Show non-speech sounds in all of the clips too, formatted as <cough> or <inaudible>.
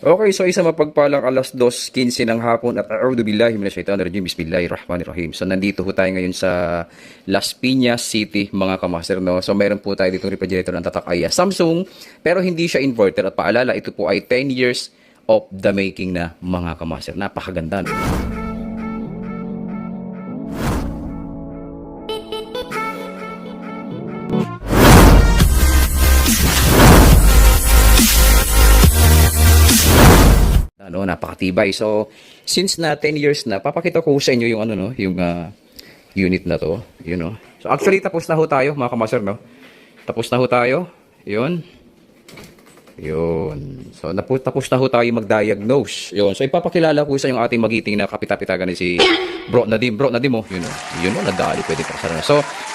Okay, so isa mapagpalang alas 2.15 ng hapon at a'udhu billahi minasyaitanir rajim bismillahirrahmanirrahim. So nandito po tayo ngayon sa Las Piñas City mga kamaster no. So meron po tayo ditong refrigerator ng tatak ay ah, Samsung pero hindi siya inverter at paalala ito po ay 10 years of the making na mga kamaster. Napakaganda no. Ano, napakatibay. So, since na 10 years na, papakita ko sa inyo yung ano no, yung ah, unit na to, you know. So, actually tapos na ho tayo, mga kamaster, no. Tapos na ho tayo. 'Yun. 'Yun. So, napu- tapos na ho tayo mag-diagnose. 'Yun. So, ipapakilala ko sa yung ating magiting na kapitapitagan ni si Bro Nadim. Bro Nadim ho, yun oh. Yun oh, nadali pwede pa sa So,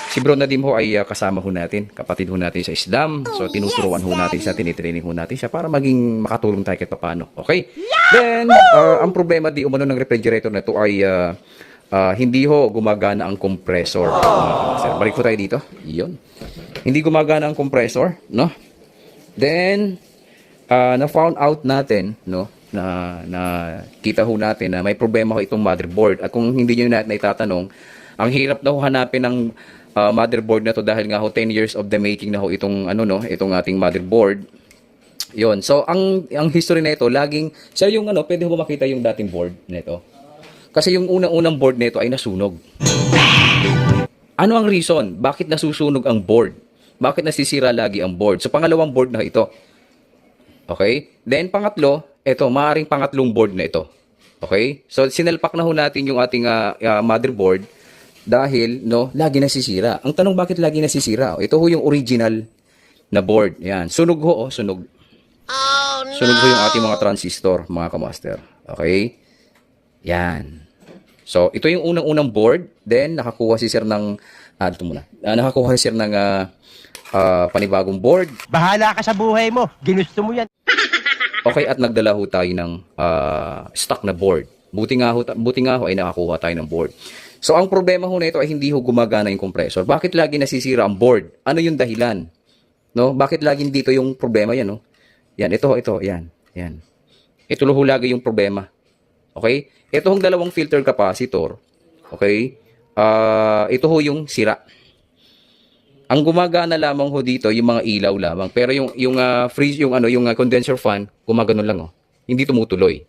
si Bro Nadim ho ay ah, kasama ho natin, kapatid ho natin sa Islam. So, tinuturuan ho natin siya, tinitraining ho natin siya para maging makatulong tayo kahit paano. Okay? Then, ah, ang problema di umano ng refrigerator na ito ay ah, ah, hindi ho gumagana ang compressor. Uh, sir, balik po tayo dito. Yun. Hindi gumagana ang compressor, no? Then, ah, na-found out natin, no, na, na kita ho natin na may problema ho itong motherboard. At kung hindi nyo natin itatanong, ang hirap ho hanapin ng ah, motherboard na to dahil nga ho 10 years of the making na ho itong ano no, itong ating motherboard. Yon. So ang ang history nito laging sir yung ano, pwede ba makita yung dating board nito. Kasi yung unang-unang board nito ay nasunog. Ano ang reason? Bakit nasusunog ang board? Bakit nasisira lagi ang board? So pangalawang board na ito. Okay? Then pangatlo, ito, maaring pangatlong board na ito. Okay? So sinalpak na ho natin yung ating ah, ah, motherboard dahil no, lagi nasisira. Ang tanong bakit lagi nasisira? Ito ho yung original na board. Yan. Sunog ho, oh, sunog. Sunog ho yung ating mga transistor, mga kamaster. Okay? Yan. So, ito yung unang-unang board. Then, nakakuha si sir ng, ah, ito muna. Ah, nakakuha si sir ng ah, ah, panibagong board. Bahala ka sa buhay mo. Ginusto mo yan. Okay, at nagdala ho tayo ng ah, stock na board. Buti nga ho, buti nga ho ay nakakuha tayo ng board. So, ang problema ho nito ay hindi ho gumagana yung compressor. Bakit lagi nasisira ang board? Ano yung dahilan? No? Bakit laging dito yung problema yan, no? Yan, ito, ito, yan, yan. Ito ho lagi yung problema. Okay? Ito hong dalawang filter capacitor. Okay? Ah, ito ho yung sira. Ang gumagana lamang ho dito yung mga ilaw lamang. Pero yung yung ah, freeze yung ano yung ah, condenser fan gumagano lang oh. Hindi tumutuloy.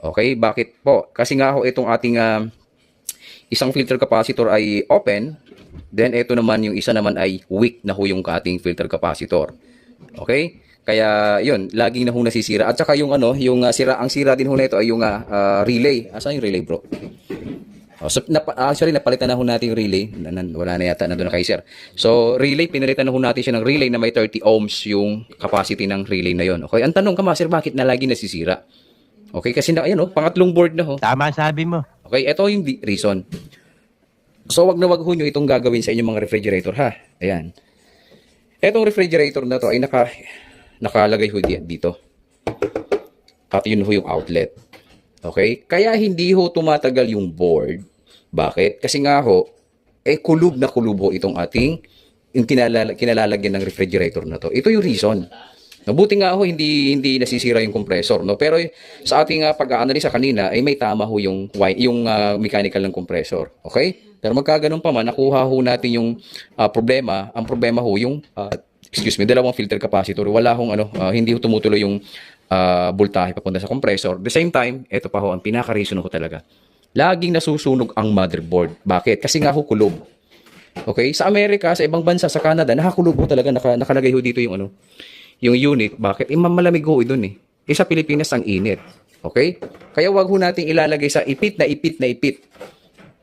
Okay? Bakit po? Kasi nga ho itong ating ah, isang filter capacitor ay open, then ito naman yung isa naman ay weak na ho yung ating filter capacitor. Okay? Kaya yun, laging na ho nasisira. At saka yung ano, yung ah, sira, ang sira din ho nito ay yung ah, relay. Asan yung relay, bro? Oh, so, napa, actually, napalitan na ho natin yung relay. Na, na- wala na yata, nandun na kay sir. So, relay, pinalitan na ho natin siya ng relay na may 30 ohms yung capacity ng relay na yon. Okay, ang tanong ka, sir, bakit na lagi nasisira? Okay, kasi na, ayan, oh, pangatlong board na ho. Tama sabi mo. Okay, ito yung reason. So, wag na wag ho nyo itong gagawin sa inyong mga refrigerator, ha? Ayan. Etong refrigerator na to ay naka, nakalagay ho di- dito. At yun ho yung outlet. Okay? Kaya hindi ho tumatagal yung board. Bakit? Kasi nga ho, eh kulub na kulub ho itong ating yung kinalala, kinalalagyan ng refrigerator na to. Ito yung reason. Mabuti nga ho, hindi, hindi nasisira yung compressor. No? Pero sa ating uh, pag-aanalisa kanina, ay may tama ho yung, yung ah, mechanical ng compressor. Okay? Pero magkaganon pa man, nakuha ho natin yung ah, problema. Ang problema ho, yung, ah, excuse me, dalawang filter capacitor. Wala hong ano, ah, hindi ho tumutuloy yung ah, voltahe papunta sa compressor. The same time, ito pa ho, ang pinaka-reason ho talaga. Laging nasusunog ang motherboard. Bakit? Kasi nga ho kulob. Okay? Sa Amerika, sa ibang bansa, sa Canada, nakakulob ho talaga, naka, nakalagay ho dito yung ano, yung unit. Bakit? Eh, malamig ho doon eh. Eh, sa Pilipinas, ang init. Okay? Kaya wag ho nating ilalagay sa ipit na ipit na ipit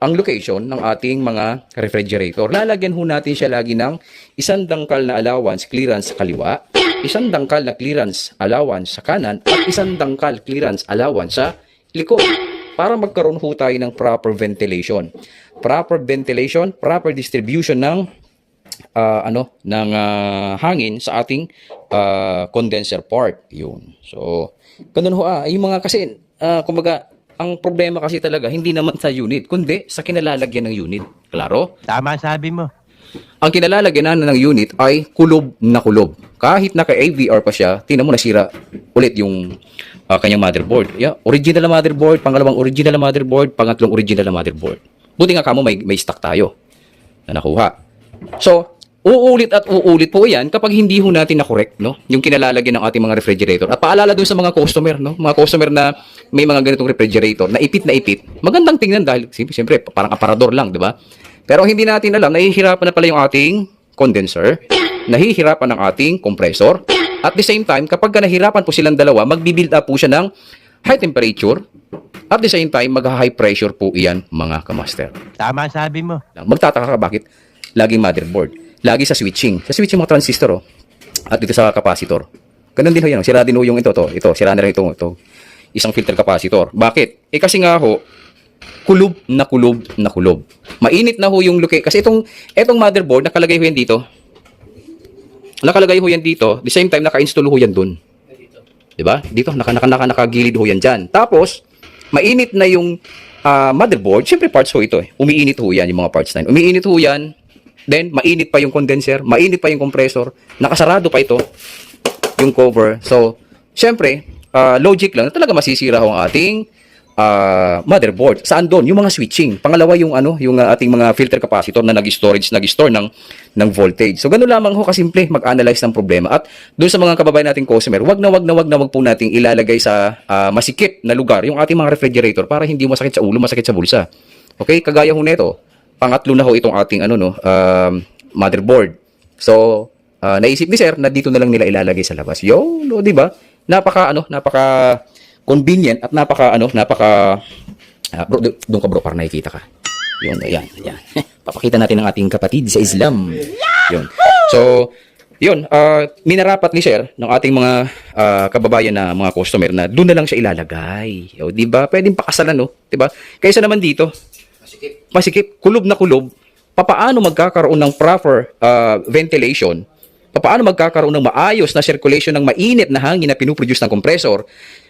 ang location ng ating mga refrigerator. Lalagyan ho natin siya lagi ng isang dangkal na allowance clearance sa kaliwa, isang dangkal na clearance allowance sa kanan, at isang dangkal clearance allowance sa likod para magkaroon ho tayo ng proper ventilation. Proper ventilation, proper distribution ng ah, ano ng ah, hangin sa ating ah, condenser part yun so ganun ho ah yung mga kasi ah, kumbaga ang problema kasi talaga hindi naman sa unit kundi sa kinalalagyan ng unit klaro Tama sabi mo. ang kinalalagyan na ng unit ay kulob na kulob. Kahit naka AVR pa siya, tingnan mo nasira ulit yung ah, kanyang motherboard. Yeah, original na motherboard, pangalawang original na motherboard, pangatlong original na motherboard. Buti nga kamo may may stock tayo na nakuha. So, uulit at uulit po yan kapag hindi ho natin na-correct, no? Yung kinalalagyan ng ating mga refrigerator. At paalala dun sa mga customer, no? Mga customer na may mga ganitong refrigerator, na ipit na ipit. Magandang tingnan dahil, siyempre, parang aparador lang, di ba? Pero hindi natin alam, nahihirapan na pala yung ating condenser, nahihirapan ng ating compressor. At the same time, kapag ka nahirapan po silang dalawa, magbibuild up po siya ng high temperature. At the same time, mag-high pressure po iyan, mga kamaster Tama ang sabi mo. Magtataka ka bakit laging motherboard. Lagi sa switching. Sa switching mga transistor, oh. At dito sa capacitor. Ganun din ho yan. oh. Sira din ho yung ito, to. Ito, sira na rin ito, ito. Isang filter capacitor. Bakit? Eh kasi nga ho, kulob na kulob na kulob. Mainit na ho yung location. Kasi itong, itong motherboard, nakalagay ho yan dito. Nakalagay ho yan dito. The same time, naka-install ho yan dun. Diba? Dito, naka, naka, naka, nakagilid ho yan dyan. Tapos, mainit na yung ah, motherboard. Siyempre, parts ho ito eh. Umiinit ho yan, yung mga parts na yun. Umiinit ho yan. Then, mainit pa yung condenser. Mainit pa yung compressor. Nakasarado pa ito. Yung cover. So, siyempre, ah, logic lang na talaga masisira ho ang ating ah, motherboard. Saan doon? Yung mga switching. Pangalawa yung ano, yung ah, ating mga filter capacitor na nag-storage, nag-store ng ng voltage. So ganun lamang ho kasimple mag-analyze ng problema. At doon sa mga kababayan nating customer, wag na wag na wag na wag po nating ilalagay sa ah, masikip na lugar yung ating mga refrigerator para hindi masakit sa ulo, masakit sa bulsa. Okay? Kagaya ho nito, pangatlo na ho itong ating ano no, um, motherboard. So, ah, naisip ni sir na dito na lang nila ilalagay sa labas. Yo, no, 'di ba? Napaka ano, napaka convenient at napaka ano, napaka ah, bro, do- doon ka bro para nakikita ka. Yun, ayan, ayan. <laughs> Papakita natin ang ating kapatid sa Islam. Yun. So, yun, ah, minarapat ni Sir ng ating mga ah, kababayan na mga customer na doon na lang siya ilalagay. O, di ba? Pwedeng pakasalan, no? Di ba? Kaysa naman dito, masikip, kulob na kulob, papaano magkakaroon ng proper ah, ventilation, papaano magkakaroon ng maayos na circulation ng mainit na hangin na pinuproduce ng compressor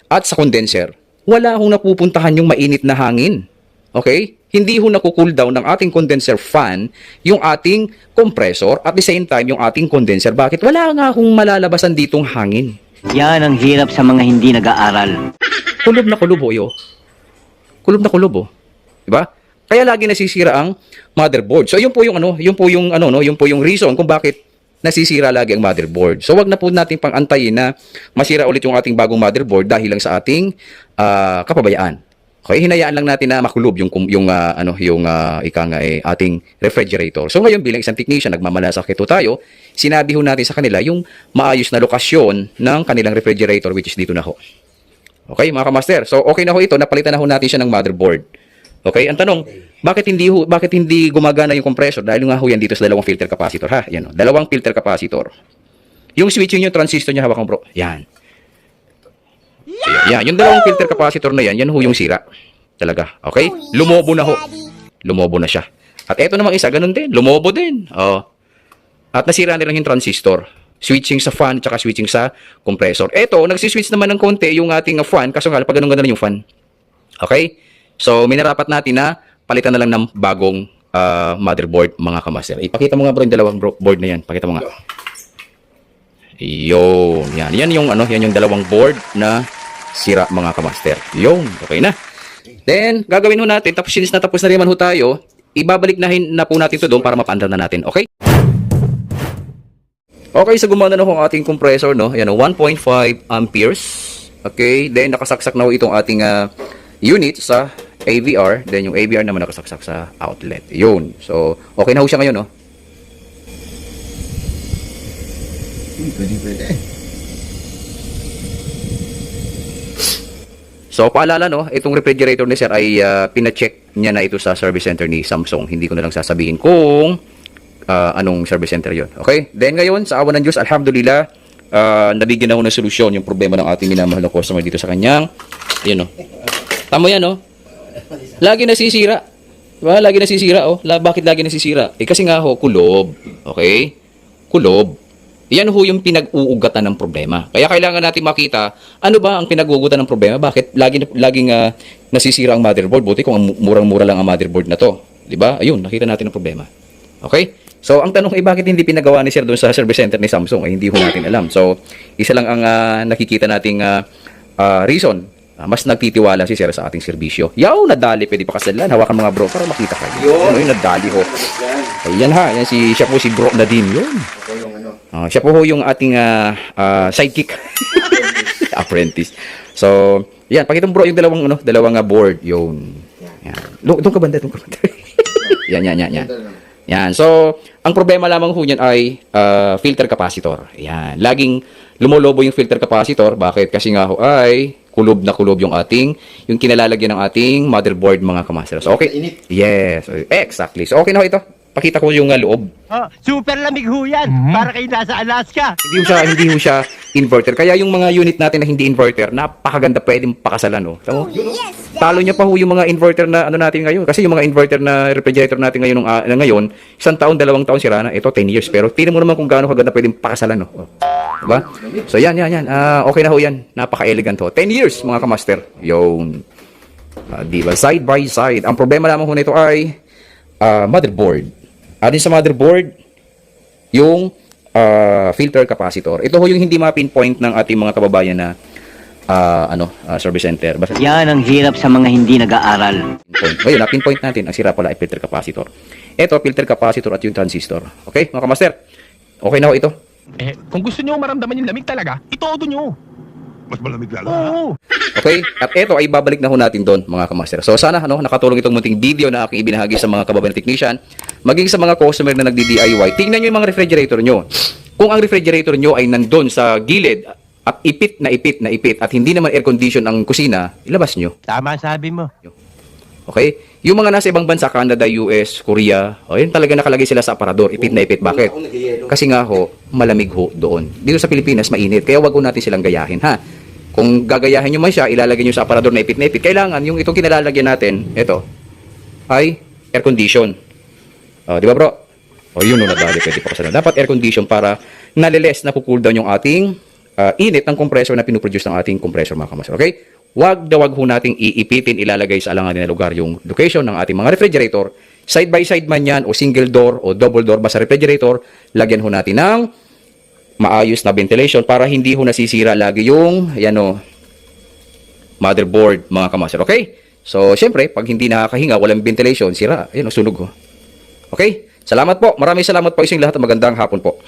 at sa condenser, wala hong napupuntahan yung mainit na hangin. Okay? Hindi ho naku-cool down ng ating condenser fan yung ating compressor at the same time yung ating condenser. Bakit? Wala nga hong malalabasan ditong hangin. Yan ang hirap sa mga hindi nag-aaral. Kulob na kulob ho, yo. Kulob na kulob, oh. 'Di ba? Kaya lagi nasisira ang motherboard. So, yun po yung ano, yun po yung ano no, yun po yung reason kung bakit nasisira lagi ang motherboard. So, wag na po nating pang-antayin na masira ulit yung ating bagong motherboard dahil lang sa ating ah, kapabayaan. Okay, hinayaan lang natin na makulob yung yung ah, ano yung uh, ika nga eh, ating refrigerator. So ngayon bilang isang technician nagmamalasakit ho tayo, sinabi ho natin sa kanila yung maayos na lokasyon ng kanilang refrigerator which is dito na ho. Okay, mga kamaster. So, okay na ho ito. Napalitan na ho natin siya ng motherboard. Okay, ang tanong, bakit hindi bakit hindi gumagana yung compressor? Dahil nga ho yan dito sa dalawang filter capacitor, ha? Yan, oh, dalawang filter capacitor. Yung switch yung transistor niya hawak mo, bro. Yan. Yan, yung dalawang filter capacitor na yan, yan ho yung sira. Talaga. Okay? Lumobo na ho. Lumobo na siya. At eto namang isa, ganun din. Lumobo din. Oh. At nasira nilang yung transistor. Switching sa fan, tsaka switching sa compressor. Eto, nagsiswitch naman ng konti yung ating fan, kaso nga, pag ganun ganun yung fan. Okay? So, minarapat natin na palitan na lang ng bagong ah, motherboard, mga kamaster. Ipakita mo nga bro yung dalawang board na yan. Pakita mo nga. Yun. Yan. Yan yung, ano, yan yung dalawang board na sira, mga kamaster. Yun. Okay na. Then, gagawin ho natin, tapos since natapos na rin ho tayo, ibabalik na, na po natin to doon para mapaandar na natin. Okay? Okay, so gumana na ho ang ating compressor, no? Yan, oh, 1.5 amperes. Okay, then nakasaksak na ho itong ating ah, unit sa AVR. Then yung AVR naman nakasaksak sa outlet. Yun. So, okay na ho siya ngayon, no? Pwede, pwede. So, paalala, no? Itong refrigerator ni Sir ay ah, pina-check niya na ito sa service center ni Samsung. Hindi ko na lang sasabihin kung ah, anong service center yon. Okay? Then ngayon, sa awa ng Diyos, alhamdulillah, ah, nabigyan na ho ng solusyon yung problema ng ating minamahal na customer dito sa kanyang, yun, no? Tamo yan, no? Lagi nasisira. Diba? Lagi nasisira, oh. La, bakit lagi nasisira? Eh, kasi nga ho, kulob. Okay? Kulob. Yan ho yung pinag-uugatan ng problema. Kaya kailangan natin makita ano ba ang pinag-uugatan ng problema. Bakit lagi, laging ah, nasisira ang motherboard? Buti kung ang mu- murang-mura lang ang motherboard na to. Di ba? Ayun, nakita natin ang problema. Okay? So, ang tanong ay bakit hindi pinagawa ni Sir doon sa service center ni Samsung? Ay hindi ho natin alam. So, isa lang ang ah, nakikita nating ah, ah, reason. Ah, mas nagtitiwala si Sir sa ating serbisyo. Yaw, nadali. Pwede pa kasalan. Hawakan mga bro para makita kayo. Ano yung nadali ho? Ayan ha. Ayan si, siya po si Bro Nadim. Yun. Ah, siya po ho yung ating ah, ah, sidekick. <laughs> Apprentice. So, yan. Pakita mo bro yung dalawang, ano, dalawang ah, board. Yun. Yan. Doon ka banda, doon ka banda. <laughs> yan, yan, yan, yan. Yan. So, ang problema lamang ho niyan ay ah, filter capacitor. Yan. Laging lumolobo yung filter capacitor. Bakit? Kasi nga ho ay kulob na kulob yung ating, yung kinalalagyan ng ating motherboard mga kamaster. So, okay. Init. Yes. Exactly. So, okay na ho ito. Pakita ko yung ah, loob. Oh, super lamig ho yan. Para kayo nasa Alaska. Hindi ho siya, <laughs> hindi ho siya inverter. Kaya yung mga unit natin na hindi inverter, napakaganda pwedeng pakasalan, oh. Tamo? Talo niya pa ho yung mga inverter na ano natin ngayon. Kasi yung mga inverter na refrigerator natin ngayon, nung, na ngayon, isang taon, dalawang taon sira na. Ito, 10 years. Pero tingnan mo naman kung gaano kaganda pwedeng pakasalan, oh. Diba? So, yan, yan, yan. Ah, okay na ho yan. Napaka-elegant ho. 10 years, mga kamaster. Yun. Ah, di ba? Side by side. Ang problema lamang ho nito ay ah, motherboard. Atin sa motherboard, yung ah, filter capacitor. Ito ho yung hindi ma-pinpoint ng ating mga kababayan na ah, ano, ah, service center. Basta Yan ang hirap sa mga hindi nag-aaral. pinpoint. Ngayon, na-pinpoint natin, ang sira pala ay filter capacitor. Ito, filter capacitor at yung transistor. Okay, mga kamaster? Okay na ho ito? Eh, kung gusto nyo maramdaman yung lamig talaga, itodo nyo. Mas malamig lalo. Oo. Okay? At ito ay babalik na ho natin doon, mga kamaster. So sana ano, nakatulong itong munting video na aking ibinahagi sa mga kababayan technician, maging sa mga customer na nagdi-DIY. Tingnan nyo yung mga refrigerator nyo. Kung ang refrigerator nyo ay nandun sa gilid at ipit na ipit na ipit at hindi naman air condition ang kusina, ilabas nyo. Tama sabi mo. Okay? Yung mga nasa ibang bansa, Canada, US, Korea, o yun talaga nakalagay sila sa aparador, ipit na ipit. Bakit? Kasi nga ho, malamig ho doon. Dito sa Pilipinas, mainit. Kaya wag ho natin silang gayahin, ha? Kung gagayahin nyo man siya, ilalagay nyo sa aparador na ipit na ipit. Kailangan, yung itong kinalalagyan natin, ito, ay air condition. O, di ba bro? O, yun o, nadali, pwede pa kasalanan. Dapat air condition para naliles na cool down yung ating ah, init ng compressor na pinuproduce ng ating compressor, mga kamasir. Okay? Wag na wag ho nating iipitin, ilalagay sa alanganin na lugar yung location ng ating mga refrigerator. Side by side man yan, o single door, o double door, basta refrigerator, lagyan ho natin ng maayos na ventilation para hindi ho nasisira lagi yung, yan o, motherboard, mga kamaster. Okay? So, syempre, pag hindi nakakahinga, walang ventilation, sira. Ayan, o, sunog ho. Okay? Salamat po. Maraming salamat po sa inyong lahat at magandang hapon po.